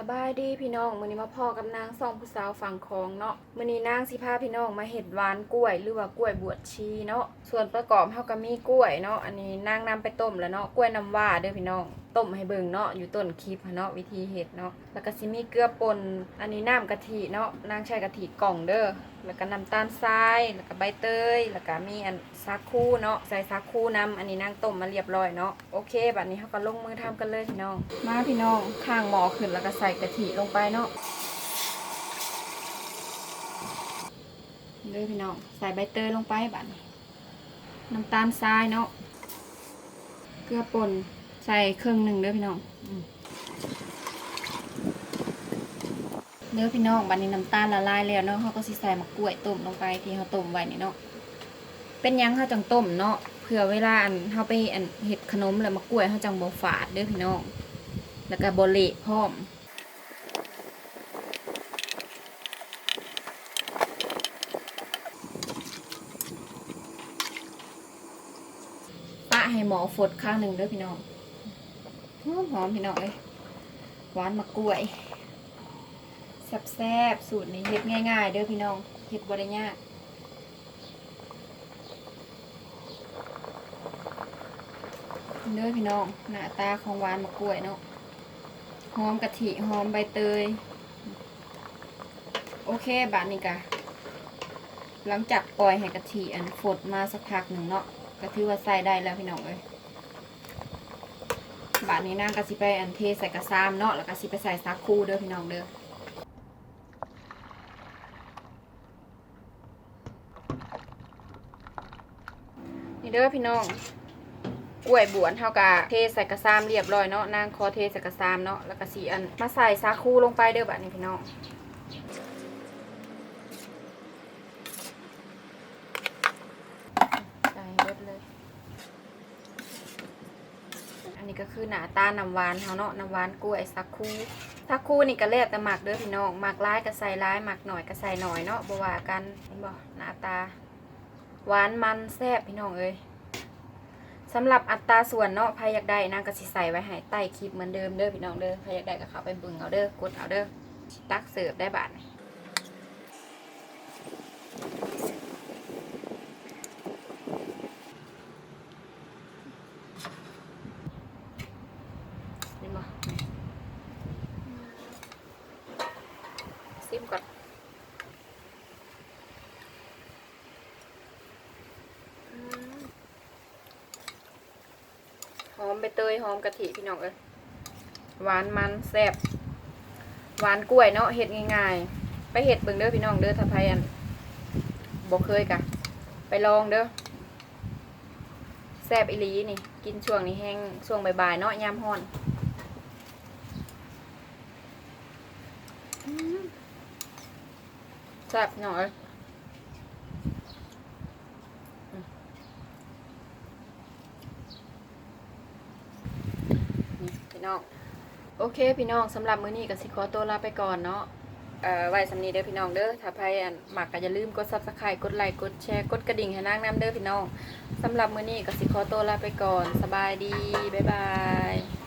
สบายดีพี่น้องมื้อนี้มาพ่อกับนางซ่องผู้สาวฝั่งคองเนาะมื้อนี้นางสิพาพี่น้องมาเห็ดหวานกล้วย หรือว่ากล้วยบวชชีเนาะส่วนประกอบเฮาก็มีกล้วยเนาะอันนี้นางนำไปต้มแล้วเนาะกล้วยน้ำว้าเด้อพี่น้องต้มให้เบิ่งเนาะอยู่ต้นคลิปเนาะวิธีเห็ดเนาะ แล้วก็สิมีเกลือป่นอันนี้น้ำกะทิเนาะนางใช้กะทิกล่องเด้อแล้วก็น้ำตาลทรายแล้วก็ใบเตยแล้วก็มีอันซาคูเนาะใส่ซาคูนำอันนี้นางต้มมาเรียบร้อยเนาะโอเคบัดนี้เฮาก็ลงมือทำกันเลยพี่น้อง มาพี่น้องข้างหม้อขึ้นแล้วก็ใส่กะทิลงไปเนาะเด้อพี่น้องใส่ใบเตยลงไปบัดนี้น้ำตาลทรายเนาะเกลือป่นใส่ครึ่งหนึ่งเด้อพี่น้องอืม เด้อพี่น้องบัดนี้น้ำตาลละลายแล้วเนาะเขาก็สิใส่มะกล้วยต้มลงไปที่เขาต้มไว้นี่เนาะเป็นยังเขาจังต้มเนาะเผื่อเวลาอันเขาไปอันเห็ดขนมแล้วมะกล้วยเขาจังบ่ฝาดเด้อพี่น้องแล้วก็บเละพร้อมปะให้หมอฝดข้างหนึ่งเด้วยพี่น้องหอมพี่น้องเอ้ยหวานมะกล้วย แซ่บๆสูตรนี้เฮ็ดง่ายๆ เด้อพี่น้องเฮ็ดบ่ได้ยากเด้อพี่น้องหน้าตาของหวานมะกล้วยเนาะหอมกะทิหอมใบเตย โอเคบาดนี้กะหลังจากปล่อยให้กะทิอันฝดมาสักพักหนึ่งเนาะก็ถือว่าใส่ได้แล้วพี่น้องเอ้ยบาดนี้นางก็สิไปอันเทใส่กระซามเนาะแล้วก็สิไปใส่ซักคูเด้อพี่น้องเด้อ ด้อพี่น้องกล้วยบวนเท่ากับเทใส่กระซามเรียบร้อยเนาะนางคอเทใส่กระซามเนาะแล้วก็สีอันมาใส่ซาคูลงไปเด้อบาดนี้พี่น้องใส่เบิดเลย อันนี้ก็คือหนาตาน้ำหวานเขาเนาะน้ำหวานกล้วยสักคูสักคูนี่ก็แล้วแต่หมักเด้อพี่น้องหมักร้ายก็ใส่ร้ายหมักหน่อยก็ใส่หน่อยเนาะบ่ว่ากันเห็นบ่หน้าตา หวานมันแซ่บพี่น้องเอ้ยสำหรับอัตราส่วนเนาะใครอยากได้นางก็สิใส่ไว้ให้ใต้คลิปเหมือนเดิมเด้อพี่น้องเด้อใครอยากได้ก็เข้าไปบิ่งเอาเด้อกดเอาเด้อตักเสิร์ฟได้บาทซิมก่อน หอมใบเตยหอมกะทิพี่น้องเอ้ยหวานมันแซ่บหวานกล้วยเนาะเฮ็ดง่ายๆ ไปเฮ็ดเบิ่งเด้อพี่น้องเด้อถ้าใครอันบ่เคยกะ ไปลองเด้อแซ่บอีลีนี่ กินช่วงนี้แห้งช่วงบ่ายๆเนาะยามฮ้อนแซ่บหน่อยอืม น้อง โอเคพี่น้องสำหรับมื้อนี้ก็สิขอตัวลาไปก่อนเนาะเอ่อไว้สำนีเด้อพี่น้องเด้อถ้าใครอันหมักก็อย่าลืมกด Subscribe กดไลค์กดแชร์กดกระดิ่งให้นางน้ำเด้อพี่น้องสำหรับมื้อนี้ก็สิขอตัวลาไปก่อน สบายดี บ๊ายบาย